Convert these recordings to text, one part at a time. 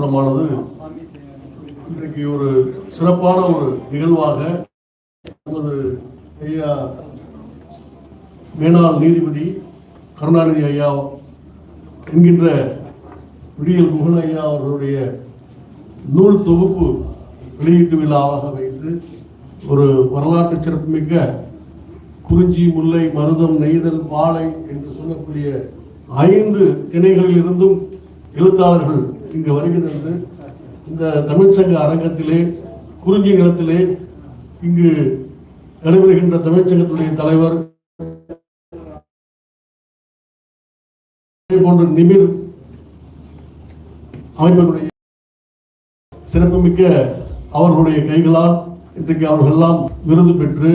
கூட்டமானது இன்றைக்கு ஒரு சிறப்பான ஒரு நிகழ்வாக நமது ஐயா மேனாள் நீதிபதி கருணாநிதி ஐயா என்கின்ற விடியல் குகன் ஐயா அவர்களுடைய நூல் தொகுப்பு வெளியீட்டு விழாவாக வைத்து ஒரு வரலாற்று சிறப்புமிக்க குறிஞ்சி முல்லை மருதம் நெய்தல் பாலை என்று சொல்லக்கூடிய ஐந்து திணைகளில் இருந்தும் எழுத்தாளர்கள் இங்கு வருகை தந்து இந்த தமிழ்ச்சங்க அரங்கத்திலே குறிஞ்சி நிலத்திலே இங்கு நடைபெறுகின்ற தமிழ்ச்சங்கத்துடைய தலைவர் அதே நிமிர் அமைப்பினுடைய சிறப்புமிக்க அவர்களுடைய கைகளால் இன்றைக்கு அவர்கள் எல்லாம் விருது பெற்று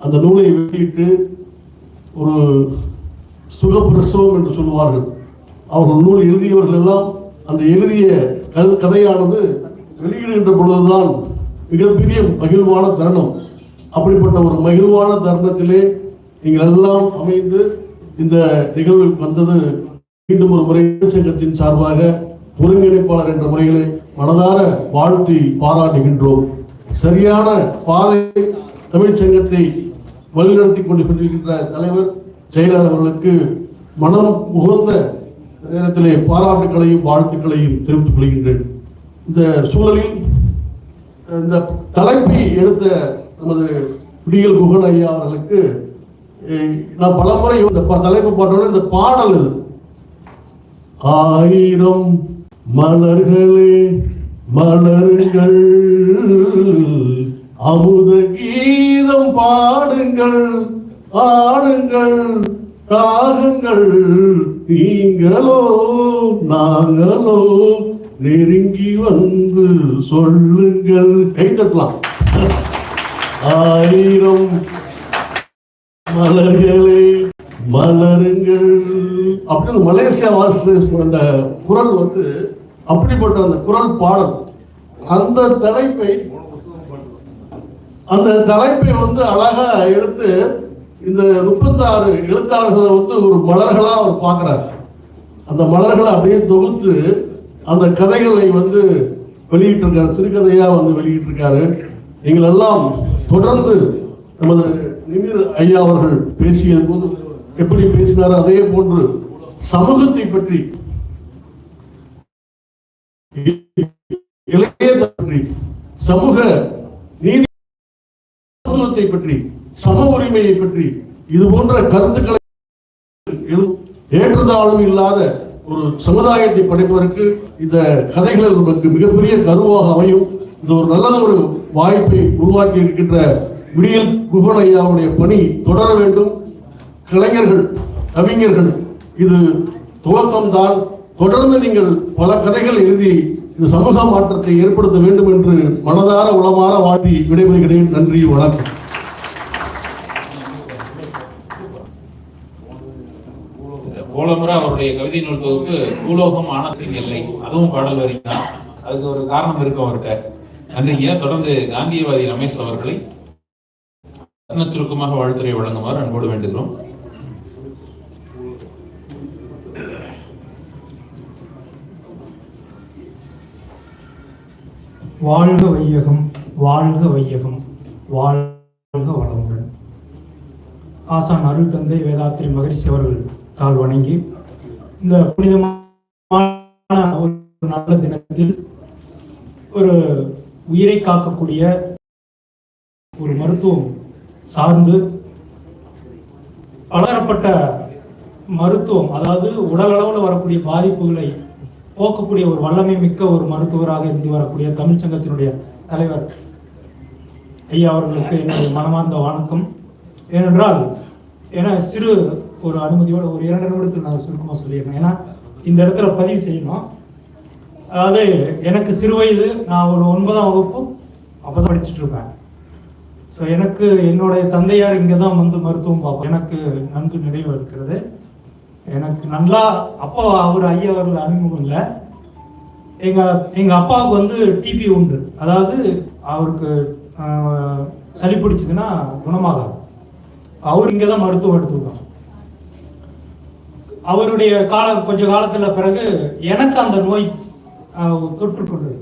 அந்த நூலை வெளியிட்டு ஒரு சுகப்பிரசவம் என்று சொல்வார்கள் அவர்கள் நூல் எழுதியவர்கள் எல்லாம் அந்த எழுதிய கதையானது வெளியிடுகின்ற பொழுதுதான் மிகப்பெரிய மகிழ்வான தருணம். அப்படிப்பட்ட ஒரு மகிழ்வான தருணத்திலே நீங்கள் எல்லாம் அமைந்து இந்த நிகழ்வில் வந்தது மீண்டும் ஒரு முறை சங்கத்தின் சார்பாக ஒருங்கிணைப்பாளர் என்ற முறைகளை மனதார வாழ்த்தி பாராட்டுகின்றோம். சரியான பாதை தமிழ்ச்சங்கத்தை வழிநடத்தி கொண்டு கொண்டிருக்கின்ற தலைவர் செயலாளர் அவர்களுக்கு மனம் உகந்த நேரத்திலே பாராட்டுகளையும் வாழ்த்துக்களையும் தெரிவித்துக் கொள்கின்றேன். இந்த சூழலில் இந்த தலைப்பை எடுத்த நமது விடியல் குகன் ஐயா அவர்களுக்கு நான் நான் பலமுறை இந்த தலைப்பு பாட்டோட இந்த பாடல் இது. ஆயிரம் மலர்களே மலருங்கள். அமுத கீதம் பாடுங்கள் ஆடுங்கள் காகங்கள். நீங்களோ நாங்களோ நெருங்கி வந்து சொல்லுங்கள். கைத்தட்டலாம் ஆயிரம் மலர்களே மலருங்கள். அப்படின்னு மலேசியா வாசு அந்த குரல் வந்து அப்படிப்பட்ட அந்த குரல் பாடல். அந்த தலைப்பை அந்த தலைப்பை வந்து அழகா எடுத்து இந்த முப்பத்தாறு எழுத்தாளர்களை வந்து ஒரு மலர்களா அவர் பார்க்கிறார். அந்த மலர்களை அப்படியே தொகுத்து அந்த கதைகளை வந்து வெளியிட்டிருக்காரு. சிறுகதையா வந்து வெளியிட்டிருக்காரு. நீங்கள் எல்லாம் தொடர்ந்து நமது நிமிர் ஐயா அவர்கள் பேசிய போது எப்படி பேசினாரோ அதே போன்று சமூகத்தை பற்றி இளையத்தை பற்றி சமூக நீதி பற்றி சம உரிமையை பற்றி இது போன்ற கருத்துக்களை எழு- இல்லாத ஒரு சமுதாயத்தை படைப்பதற்கு இந்த கதைகள் நமக்கு மிகப்பெரிய கருவாக அமையும். இந்த ஒரு நல்ல ஒரு வாய்ப்பை உருவாக்கி இருக்கின்ற விடியல் குகன் ஐயாவுடைய பணி தொடர வேண்டும். கலைஞர்கள் கவிஞர்கள் இது துவக்கம்தான். தொடர்ந்து நீங்கள் பல கதைகள் எழுதி இந்த சமூக மாற்றத்தை ஏற்படுத்த வேண்டும் என்று மனதார உளமாற வாழ்த்தி விடைபெறுகிறேன். நன்றி வணக்கம். மூலமுறை முறை அவருடைய கவிதை நூல் தொகுப்பு பூலோகம் ஆனத்தின் எல்லை. அதுவும் பாடல் வரி தான் அதுக்கு ஒரு காரணம் இருக்கு அவர்கிட்ட. நன்றிங்க. தொடர்ந்து காந்தியவாதி ரமேஷ் அவர்களை சுருக்கமாக வாழ்த்துறை வழங்குமாறு அன்போடு வேண்டுகிறோம். வாழ்க வையகம் வாழ்க வையகம் வாழ்க வளமுடன். ஆசான் அருள் தந்தை வேதாத்திரி மகரிஷி அவர்கள் கால் வணங்கி இந்த புனிதமான ஒரு நல்ல தினத்தில் ஒரு உயிரை காக்கக்கூடிய ஒரு மருத்துவம் சார்ந்து பலதரப்பட்ட மருத்துவம் அதாவது உடல் அளவில் வரக்கூடிய பாதிப்புகளை போக்கக்கூடிய ஒரு வல்லமை மிக்க ஒரு மருத்துவராக இருந்து வரக்கூடிய தமிழ்ச்சங்கத்தினுடைய தலைவர் ஐயா அவர்களுக்கு என்னுடைய மனமார்ந்த வணக்கம். ஏனென்றால் என சிறு ஒரு அனுமதியோட ஒரு இரண்டு நிமிடத்தில் நான் சுருக்கமாக சொல்லிடுறேன். ஏன்னா இந்த இடத்துல பதிவு செய்யணும். அதாவது எனக்கு சிறு வயது நான் ஒரு ஒன்பதாம் வகுப்பு அப்போ தான் படிச்சுட்டு இருப்பேன். ஸோ எனக்கு என்னுடைய தந்தையார் இங்கே தான் வந்து மருத்துவம் பார்ப்போம் எனக்கு நன்கு நினைவு இருக்கிறது. எனக்கு நல்லா அப்பா அவர் ஐயா அவர்கள் அறிமுகம் இல்லை. எங்கள் எங்கள் அப்பாவுக்கு வந்து டிபி உண்டு. அதாவது அவருக்கு சளி பிடிச்சதுன்னா குணமாகாது. அவர் இங்கே தான் மருத்துவம் எடுத்துருக்காங்க. அவருடைய கால கொஞ்ச காலத்தில் பிறகு எனக்கு அந்த நோய் தொற்று கொண்டது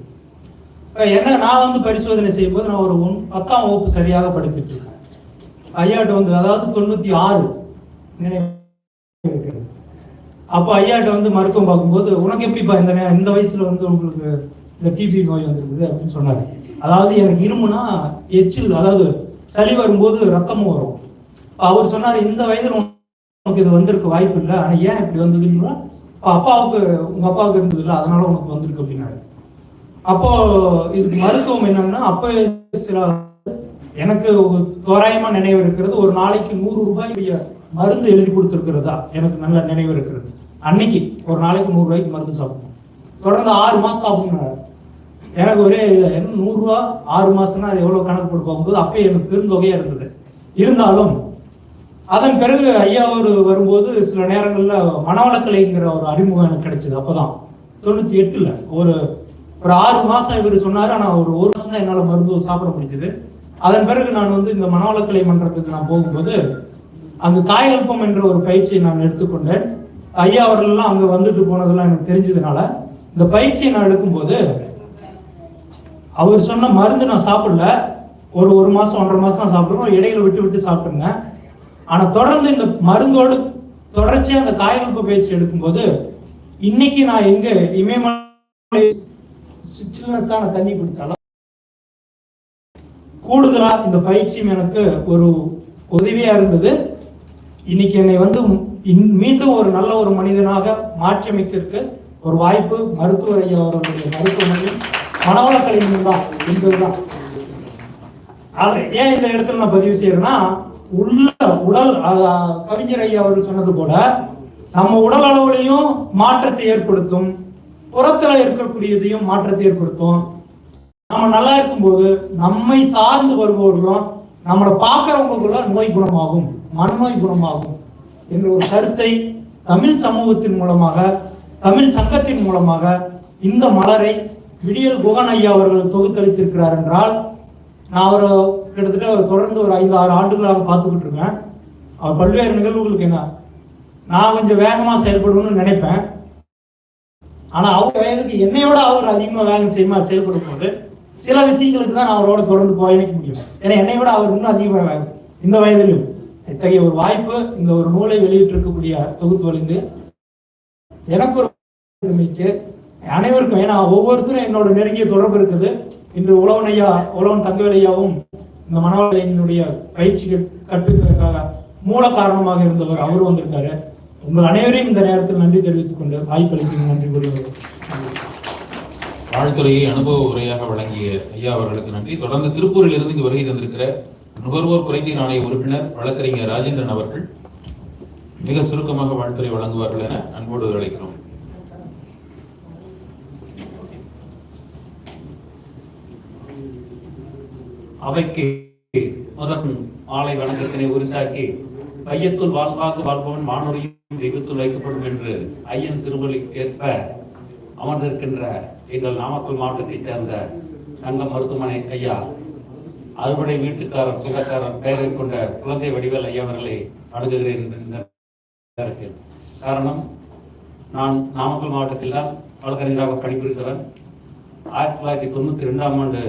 என்ன நான் வந்து பரிசோதனை செய்யும்போது நான் ஒரு ஒன் பத்தாம் வகுப்பு சரியாக படித்துட்டு இருக்கேன். ஐயாட்ட வந்து அதாவது தொண்ணூற்றி ஆறு நினைவு அப்போ ஐயாட்ட வந்து மருத்துவம் பார்க்கும்போது உனக்கு எப்படிப்பா இந்த இந்த வயசில் வந்து உங்களுக்கு இந்த டிபி நோய் வந்துருக்குது? அப்படின்னு சொன்னார். அதாவது எனக்கு இருமுனா எச்சில் அதாவது சளி வரும்போது ரத்தமும் வரும். அவர் சொன்னார் இந்த வயதில் உனக்கு இது வந்திருக்க வாய்ப்பு இல்லை. ஆனால் ஏன் இப்படி வந்ததுன்னா அப்பாவுக்கு உங்கள் அப்பாவுக்கு இருந்தது இல்லை. அதனால உனக்கு வந்திருக்கு அப்படின்னாரு. அப்போ இதுக்கு மருத்துவம் என்னன்னா அப்போ சில எனக்கு ஒரு தோராயமா நினைவு இருக்கிறது. ஒரு நாளைக்கு நூறு ரூபாய் மருந்து எழுதி கொடுத்துருக்கிறதா? எனக்கு நல்ல நினைவு இருக்கிறது. அன்னைக்கு ஒரு நாளைக்கு நூறு ரூபாய்க்கு மருந்து சாப்பிடணும். தொடர்ந்து ஆறு மாசம் சாப்பிடணும் எனக்கு ஒரே இது, என்ன ஆறு மாசம்னா அது எவ்வளவு கணக்கு போட்டு பார்க்கும்போது அப்பயே எனக்கு பெருந்தொகையா இருந்தது. இருந்தாலும் அதன் பிறகு ஐயா ஒரு வரும்போது சில நேரங்களில் மனவளக்கலைங்கிற ஒரு அறிமுகம் எனக்கு கிடைச்சது அப்பதான். தொண்ணூற்றி எட்டில். ஒரு ஒரு ஆறு மாதம் இவர் சொன்னார் ஆனால் ஒரு ஒரு மாசம் தான் என்னால் மருந்து சாப்பிட முடிஞ்சது. அதன் பிறகு நான் வந்து இந்த மனவளக்கலை மன்றத்துக்கு நான் போகும்போது அங்கு காயல்பம் என்ற ஒரு பயிற்சியை நான் எடுத்துக்கொண்டேன். ஐயா அவர்கள்லாம் அங்கே வந்துட்டு போனதெல்லாம் எனக்கு தெரிஞ்சதுனால இந்த பயிற்சியை நான் எடுக்கும்போது அவர் சொன்ன மருந்து நான் சாப்பிடல. ஒரு ஒரு மாதம் ஒன்றரை மாதம் தான் சாப்பிடுவோம் இடையில விட்டு விட்டு சாப்பிட்டுங்க ஆனா தொடர்ந்து இந்த மருந்தோடு தொடர்ச்சியாக அந்த காயகல்ப பயிற்சி எடுக்கும்போது இன்னைக்கு நான் எங்க இமயமலை சில்னஸான தண்ணி குடிச்சாலும் கூடுதலா இந்த பயிற்சியும் எனக்கு ஒரு உதவியா இருந்தது. இன்னைக்கு என்னை வந்து இன்- மீண்டும் ஒரு நல்ல ஒரு மனிதனாக மாற்றியமைக்கிறதுக்கு ஒரு வாய்ப்பு மருத்துவர் ஐயா அவர்களுடைய மருத்துவமனையும் மனவளக்கலையும் தான் என்பதுதான். அது ஏன் இந்த இடத்துல நான் பதிவு செய்யறேன்னா உள்ள உடல் கவிஞர் ஐயா அவர் சொன்னது போல நம்ம உடல் அளவுலையும் மாற்றத்தை ஏற்படுத்தும் புறத்துல இருக்கக்கூடியதையும் மாற்றத்தை ஏற்படுத்தும். நம்ம நல்லா இருக்கும்போது நம்மை சார்ந்து வருபவர்களும் நம்மளை பார்க்கறவங்களுக்குள்ள நோய் குணமாகும் மனநோய் குணமாகும் என்ற ஒரு கருத்தை தமிழ் சமூகத்தின் மூலமாக தமிழ் சங்கத்தின் மூலமாக இந்த மலரை விடியல் குகன் ஐயா அவர்கள் தொகுத்தளித்திருக்கிறார் என்றால் நான் அவரை கிட்டத்தட்ட தொடர்ந்து ஒரு ஐந்து ஆறு ஆண்டுகளாக பார்த்துக்கிட்டு இருக்கேன். அவர் பல்வேறு நிகழ்வுகளுக்கு என்ன நான் கொஞ்சம் வேகமாக செயல்படணும்னு நினைப்பேன். ஆனால் அவர் வயதுக்கு என்னையோட அவர் அதிகமாக வேகம் செய்யுமா செயல்படும் போது சில விஷயங்களுக்கு தான் நான் அவரோட தொடர்ந்து பயணிக்க முடியும். ஏன்னா என்னை விட அவர் இன்னும் அதிகமாக வேகம் இந்த வயதிலும். இத்தகைய ஒரு வாய்ப்பு இந்த ஒரு நூலை வெளியிட்டு இருக்கக்கூடிய தொகுத்து வழிந்து எனக்கு ஒரு அனைவருக்கும் ஏன்னா ஒவ்வொருத்தரும் என்னோட நெருங்கிய தொடர்பு இருக்குது. இன்று உழவன் ஐயா உழவன் தங்கவேலையாவும் இந்த மனவளையினுடைய பயிற்சிகள் கற்பிப்பதற்காக மூல காரணமாக இருந்தவர் அவரும் வந்திருக்காரு. உங்கள் அனைவரையும் இந்த நேரத்தில் நன்றி தெரிவித்துக் கொண்டு வாய்ப்பளிக்க நன்றி கூறி வாழ்த்துறையை அனுபவ உரையாக வழங்கிய ஐயா அவர்களுக்கு நன்றி. தொடர்ந்து திருப்பூரில் இருந்து இங்கு வருகை தந்திருக்கிற நுகர்வோர் குறைதீர் ஆணைய உறுப்பினர் வழக்கறிஞர் ராஜேந்திரன் அவர்கள் மிக சுருக்கமாக வாழ்த்துறை வழங்குவார்கள் என அன்போடு அழைக்கிறோம் அவைக்கு முதன் மாலை வணக்கத்தினை உரித்தாக்கி பையத்துள் வாழ்வாக்கு வாழ்பவன் வானொலியும் தெய்வத்துள் வைக்கப்படும் என்று ஐயன் திருமொழிக்கேற்ப அமர்ந்திருக்கின்ற எங்கள் நாமக்கல் மாவட்டத்தைச் சேர்ந்த தங்கம் மருத்துவமனை ஐயா அறுவடை வீட்டுக்காரர் சொந்தக்காரர் பெயரை கொண்ட குழந்தை வடிவேல் ஐயா அவர்களை அணுகுகிறேன் இந்த நேரத்தில் காரணம் நான் நாமக்கல் மாவட்டத்தில் தான் வழக்கறிஞராக பணிபுரிந்தவன். ஆயிரத்தி தொள்ளாயிரத்தி தொண்ணூற்றி ரெண்டாம் ஆண்டு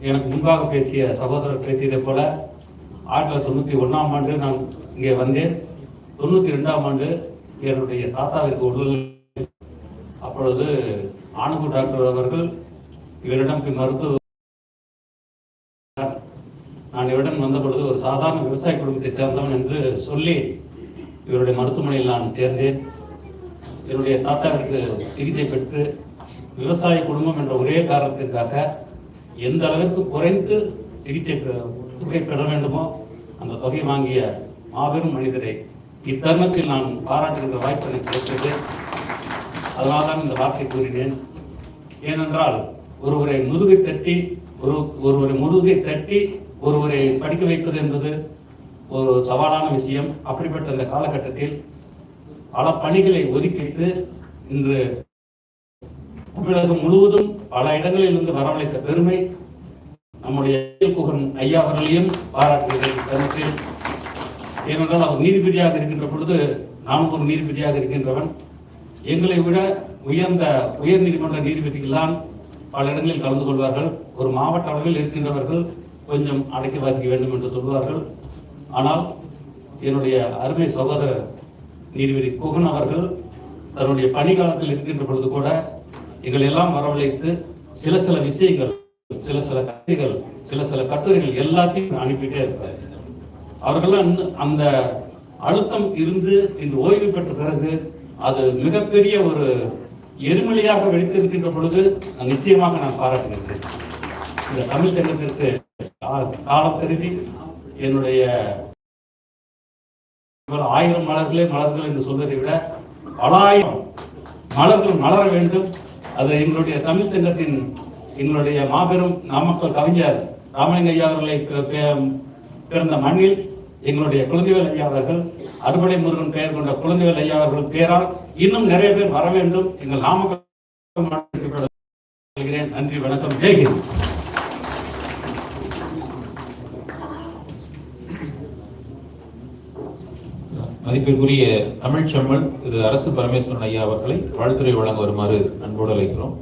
எனக்கு முன்பாக பேசிய சகோதரர் பேசியதை போல ஆயிரத்தி தொள்ளாயிரத்தி தொண்ணூற்றி ஒன்றாம் ஆண்டு நான் இங்கே வந்தேன். தொண்ணூற்றி ரெண்டாம் ஆண்டு என்னுடைய தாத்தாவிற்கு உடல் அப்பொழுது ஆனந்தூர் டாக்டர் அவர்கள் இவரிடம் மருத்துவ நான் இவரிடம் வந்த பொழுது ஒரு சாதாரண விவசாய குடும்பத்தைச் சேர்ந்தவன் என்று சொல்லி இவருடைய மருத்துவமனையில் நான் சேர்ந்தேன். என்னுடைய தாத்தாவிற்கு சிகிச்சை பெற்று விவசாய குடும்பம் என்ற ஒரே காரணத்திற்காக எந்த அளவிற்கு குறைந்து சிகிச்சை பெ- தொகை பெற வேண்டுமோ அந்த தொகை வாங்கிய மாபெரும் மனிதரை இத்தருணத்தில் நான் பாராட்டுகின்ற வாய்ப்பு எனக்கு கிடைத்தது அதனால்தான் இந்த வார்த்தை கூறினேன். ஏனென்றால் ஒருவரை முதுகை தட்டி ஒரு ஒருவரை முதுகை தட்டி ஒருவரை படிக்க வைப்பது என்பது ஒரு சவாலான விஷயம். அப்படிப்பட்ட இந்த காலகட்டத்தில் பல பணிகளை ஒதுக்கிட்டு இன்று தமிழகம் முழுவதும் பல இடங்களில் இருந்து வரவழைத்த பெருமை நம்முடைய குகன் ஐயா அவர்களையும் பாராட்டுகிறேன். தருணத்தில் ஏனென்றால் அவர் நீதிபதியாக இருக்கின்ற பொழுது நானும் ஒரு நீதிபதியாக இருக்கின்றவன். எங்களை விட உயர்ந்த உயர் நீதிமன்ற நீதிபதிகள் தான் பல இடங்களில் கலந்து கொள்வார்கள். ஒரு மாவட்ட அளவில் இருக்கின்றவர்கள் கொஞ்சம் அடக்கி வாசிக்க வேண்டும் என்று சொல்வார்கள். ஆனால் என்னுடைய அருமை சகோதரர் நீதிபதி குகன் அவர்கள் தன்னுடைய பணிக்காலத்தில் இருக்கின்ற பொழுது கூட எல்லாம் வரவழைத்து சில சில விஷயங்கள் சில சில கதைகள் சில சில கட்டுரைகள் எல்லாத்தையும் அனுப்பிட்டே இருப்பார். அவர்கள்லாம் இன்னும் அந்த அழுத்தம் இருந்து இன்று ஓய்வு பெற்ற பிறகு அது மிகப்பெரிய ஒரு எரிமலையாக வெடித்திருக்கின்ற பொழுது நான் நிச்சயமாக நான் பாராட்டுகின்றேன். இந்த தமிழ் சங்கத்திற்கு கா- காலம் கருதி என்னுடைய ஆயிரம் மலர்களே மலர்கள் என்று சொல்வதை விட பலாயிரம் மலர்கள் மலர வேண்டும். அது எங்களுடைய தமிழ் சங்கத்தின் எங்களுடைய மாபெரும் நாமக்கல் கவிஞர் ராமலிங்க ஐயா அவர்களை பிறந்த மண்ணில் எங்களுடைய குழந்தைவேல் ஐயா அவர்கள் அறுபடை முருகன் பெயர் கொண்ட குழந்தைவேல் ஐயா அவர்கள் பெயரால் இன்னும் நிறைய பேர் வர வேண்டும். எங்கள் நாமக்கல் நன்றி வணக்கம். ஜெய்கிறேன் மதிப்பிற்குரிய தமிழ்ச் செம்மல் திரு அரசு பரமேஸ்வரன் ஐயா அவர்களை வாழ்த்துறை வழங்க வருமாறு அன்போடு அழைக்கிறோம்.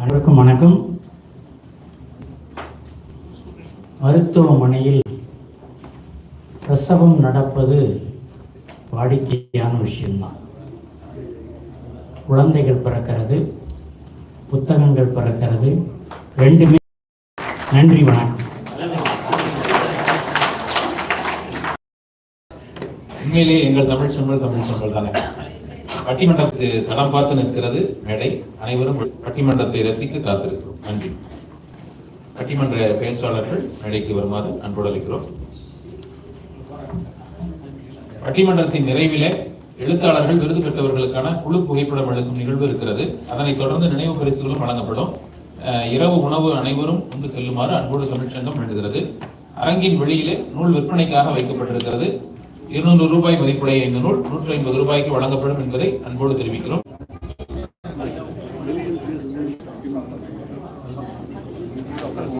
அனைவருக்கும் வணக்கம். மருத்துவமனையில் பிரசவம் நடப்பது வாடிக்கையான விஷயம்தான். குழந்தைகள் பிறக்கிறது புத்தகங்கள் பிறக்கிறது ரெண்டுமே நன்றி வணக்கம். உண்மையிலேயே எங்கள் தமிழ் செம்மல் தமிழ் செம்மல் தானே. பட்டிமன்றத்துக்கு தடம் பார்த்து நிற்கிறது மேடை. அனைவரும் பட்டிமன்றத்தை ரசிக்க காத்திருக்கிறோம். நன்றி. பட்டிமன்ற பேச்சாளர்கள் மேடைக்கு வருமாறு அன்போடு பட்டிமன்றத்தின் நிறைவிலே எழுத்தாளர்கள் விருது பெற்றவர்களுக்கான குழு புகைப்படம் எடுக்கும் நிகழ்வு இருக்கிறது. அதனைத் தொடர்ந்து நினைவு பரிசுகளும் வழங்கப்படும். இரவு உணவு அனைவரும் கொண்டு செல்லுமாறு அன்போடு தமிழ்ச்சங்கம் வேண்டுகிறது. அரங்கின் வெளியிலே நூல் விற்பனைக்காக வைக்கப்பட்டிருக்கிறது. இருநூறு ரூபாய் மதிப்புடைய இந்த நூல் நூற்றி ஐம்பது ரூபாய்க்கு வழங்கப்படும் என்பதை அன்போடு தெரிவிக்கிறோம்.